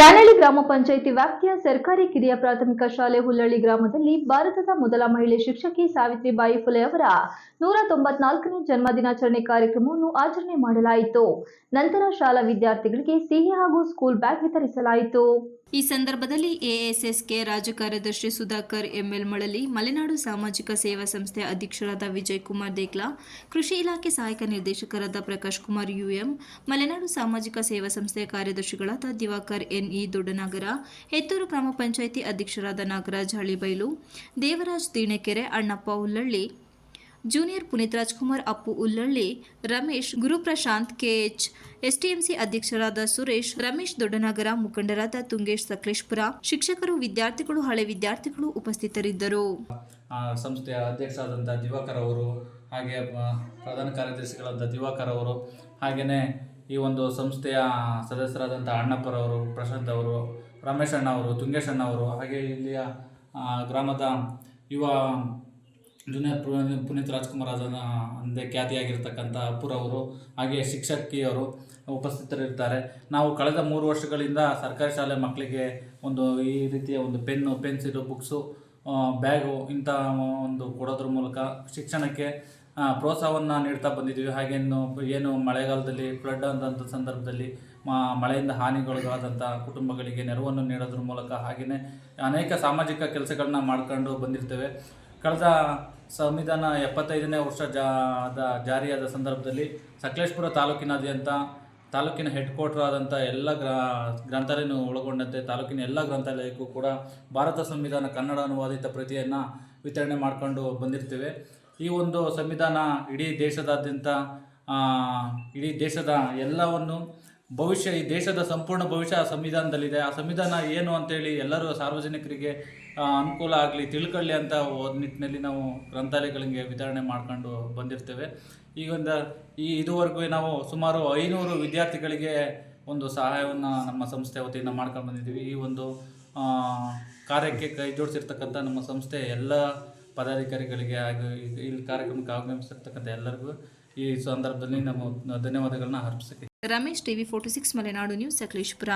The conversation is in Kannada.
ಗ್ರಾಮ ಪಂಚಾಯಿತಿ ವ್ಯಾಪ್ತಿಯ ಸರ್ಕಾರಿ ಕಿರಿಯ ಪ್ರಾಥಮಿಕ ಶಾಲೆ ಹುಲ್ಲಳ್ಳಿ ಗ್ರಾಮದಲ್ಲಿ ಭಾರತದ ಮೊದಲ ಮಹಿಳೆ ಶಿಕ್ಷಕಿ ಸಾವಿತ್ರಿಬಾಯಿ ಫುಲೆ ಅವರ ನೂರ ತೊಂಬತ್ನಾಲ್ಕನೇ ಜನ್ಮ ದಿನಾಚರಣೆ ಕಾರ್ಯಕ್ರಮವನ್ನು ಆಚರಣೆ ಮಾಡಲಾಯಿತು. ನಂತರ ಶಾಲಾ ವಿದ್ಯಾರ್ಥಿಗಳಿಗೆ ಸಿಹಿ ಹಾಗೂ ಸ್ಕೂಲ್ ಬ್ಯಾಗ್ ವಿತರಿಸಲಾಯಿತು. ಈ ಸಂದರ್ಭದಲ್ಲಿ ಎಎಸ್ಎಸ್ಕೆ ರಾಜ್ಯ ಕಾರ್ಯದರ್ಶಿ ಸುಧಾಕರ್ ಎಂಎಲ್ ಮಳಲಿ ಮಲೆನಾಡು ಸಾಮಾಜಿಕ ಸೇವಾ ಸಂಸ್ಥೆ ಅಧ್ಯಕ್ಷರಾದ ವಿಜಯ್ ಕುಮಾರ್ ದೇಕ್ಲಾ ಕೃಷಿ ಇಲಾಖೆ ಸಹಾಯಕ ನಿರ್ದೇಶಕರಾದ ಪ್ರಕಾಶ್ ಕುಮಾರ್ ಯುಎಂ, ಮಲೆನಾಡು ಸಾಮಾಜಿಕ ಸೇವಾ ಸಂಸ್ಥೆಯ ಕಾರ್ಯದರ್ಶಿಗಳಾದ ದಿವಾಕರ್ ಎನ್ಇ ದೊಡ್ಡನಗರ ಹೆತ್ತೂರು ಗ್ರಾಮ ಪಂಚಾಯಿತಿ ಅಧ್ಯಕ್ಷರಾದ Nagaraj Halibailu, Devaraj Deenekere Annappa Ullalli, junior Puneeth Rajkumar, Appu Ullalli, Ramesh, Guruprashanth, KH, STMC ಅಧ್ಯಕ್ಷರಾದ ಸುರೇಶ್, ರಮೇಶ್ ದೊಡ್ಡನಗರ, ಮುಖಂಡರಾದ ತುಂಗೇಶ್ ಸಕಲೇಶ್ಪುರ, ಶಿಕ್ಷಕರು, ವಿದ್ಯಾರ್ಥಿಗಳು, ಹಳೆ ವಿದ್ಯಾರ್ಥಿಗಳು ಉಪಸ್ಥಿತರಿದ್ದರು. ಸಂಸ್ಥೆಯ ಅಧ್ಯಕ್ಷರಾದಂಥ ದಿವಾಕರ್ ಅವರು, ಹಾಗೆ ಪ್ರಧಾನ ಕಾರ್ಯದರ್ಶಿಗಳಾದ ದಿವಾಕರ್ ಅವರು, ಹಾಗೆಯೇ ಈ ಒಂದು ಸಂಸ್ಥೆಯ ಸದಸ್ಯರಾದಂಥ ಅಣ್ಣಪ್ಪರವರು, ಪ್ರಶಾಂತ್ ಅವರು, ರಮೇಶ್ ಅಣ್ಣ ಅವರು ತುಂಗೇಶ್ ಅಣ್ಣ ಅವರು ಹಾಗೆ ಇಲ್ಲಿಯ ಗ್ರಾಮದ ಯುವ ಜೂನಿಯರ್ ಪುನೀತ್ ರಾಜ್ಕುಮಾರ್ ಅದನ್ನ ಅಂದೇ ಖ್ಯಾತಿಯಾಗಿರ್ತಕ್ಕಂಥ ಅಪ್ಪುರವರು ಹಾಗೆ ಶಿಕ್ಷಕಿಯವರು ಉಪಸ್ಥಿತರಿರ್ತಾರೆ. ನಾವು ಕಳೆದ ಮೂರು ವರ್ಷಗಳಿಂದ ಸರ್ಕಾರಿ ಶಾಲೆ ಮಕ್ಕಳಿಗೆ ಒಂದು ಈ ರೀತಿಯ ಒಂದು ಪೆನ್ನು, ಪೆನ್ಸಿಲು, ಬುಕ್ಸು ಬ್ಯಾಗು ಇಂಥ ಒಂದು ಕೊಡೋದ್ರ ಮೂಲಕ ಶಿಕ್ಷಣಕ್ಕೆ ಪ್ರೋತ್ಸಾಹವನ್ನು ನೀಡ್ತಾ ಬಂದಿದ್ದೀವಿ. ಹಾಗೇನು ಏನು ಮಳೆಗಾಲದಲ್ಲಿ ಫ್ಲಡ್ ಆದಂಥ ಸಂದರ್ಭದಲ್ಲಿ ಮಳೆಯಿಂದ ಹಾನಿಗೊಳಗಾದಂಥ ಕುಟುಂಬಗಳಿಗೆ ನೆರವನ್ನು ನೀಡೋದ್ರ ಮೂಲಕ ಹಾಗೆಯೇ ಅನೇಕ ಸಾಮಾಜಿಕ ಕೆಲಸಗಳನ್ನ ಮಾಡ್ಕೊಂಡು ಬಂದಿರ್ತೇವೆ. ಕಳೆದ ಸಂವಿಧಾನ ಎಪ್ಪತ್ತೈದನೇ ವರ್ಷ ಜಾ ಜಾರಿಯಾದ ಸಂದರ್ಭದಲ್ಲಿ ಸಕಲೇಶ್ಪುರ ತಾಲೂಕಿನಾದ್ಯಂತ ತಾಲೂಕಿನ ಹೆಡ್ ಕ್ವಾರ್ಟರ್ ಆದಂಥ ಎಲ್ಲ ಗ್ರ, ಗ್ರಂಥಾಲಯನು ಒಳಗೊಂಡಂತೆ ತಾಲೂಕಿನ ಎಲ್ಲ ಗ್ರಂಥಾಲಯಕ್ಕೂ ಕೂಡ ಭಾರತ ಸಂವಿಧಾನ ಕನ್ನಡ ಅನುವಾದಿತ ಪ್ರತಿಯನ್ನು ವಿತರಣೆ ಮಾಡಿಕೊಂಡು ಬಂದಿರ್ತೇವೆ. ಈ ಒಂದು ಸಂವಿಧಾನ ಇಡೀ ದೇಶದಾದ್ಯಂತ ಇಡೀ ದೇಶದ ಎಲ್ಲವನ್ನು ಭವಿಷ್ಯ, ಈ ದೇಶದ ಸಂಪೂರ್ಣ ಭವಿಷ್ಯ ಆ ಸಂವಿಧಾನದಲ್ಲಿದೆ. ಆ ಸಂವಿಧಾನ ಏನು ಅಂತೇಳಿ ಎಲ್ಲರೂ ಸಾರ್ವಜನಿಕರಿಗೆ ಅನುಕೂಲ ಆಗಲಿ, ತಿಳ್ಕೊಳ್ಳಿ ಅಂತ ನಿಟ್ಟಿನಲ್ಲಿ ನಾವು ಗ್ರಂಥಾಲಯಗಳಿಗೆ ವಿತರಣೆ ಮಾಡ್ಕೊಂಡು ಬಂದಿರ್ತೇವೆ. ಈಗೊಂದು ಈ ಇದುವರೆಗೂ ನಾವು ಸುಮಾರು ಐನೂರು ವಿದ್ಯಾರ್ಥಿಗಳಿಗೆ ಒಂದು ಸಹಾಯವನ್ನು ನಮ್ಮ ಸಂಸ್ಥೆ ವತಿಯಿಂದ ಮಾಡ್ಕೊಂಡು ಬಂದಿದ್ದೀವಿ. ಈ ಒಂದು ಕಾರ್ಯಕ್ಕೆ ಕೈ ಜೋಡಿಸಿರ್ತಕ್ಕಂಥ ನಮ್ಮ ಸಂಸ್ಥೆ ಎಲ್ಲ ಪದಾಧಿಕಾರಿಗಳಿಗೆ ಹಾಗೂ ಈ ಕಾರ್ಯಕ್ರಮಕ್ಕೆ ಆಗಮಿಸಿರ್ತಕ್ಕಂಥ ಎಲ್ಲರಿಗೂ ಈ ಸಂದರ್ಭದಲ್ಲಿ ನಮ್ಮ ಧನ್ಯವಾದಗಳನ್ನ ಅರ್ಪಿಸುತ್ತೇವೆ Ramesh TV forty six Malenadu news Sakleshpur.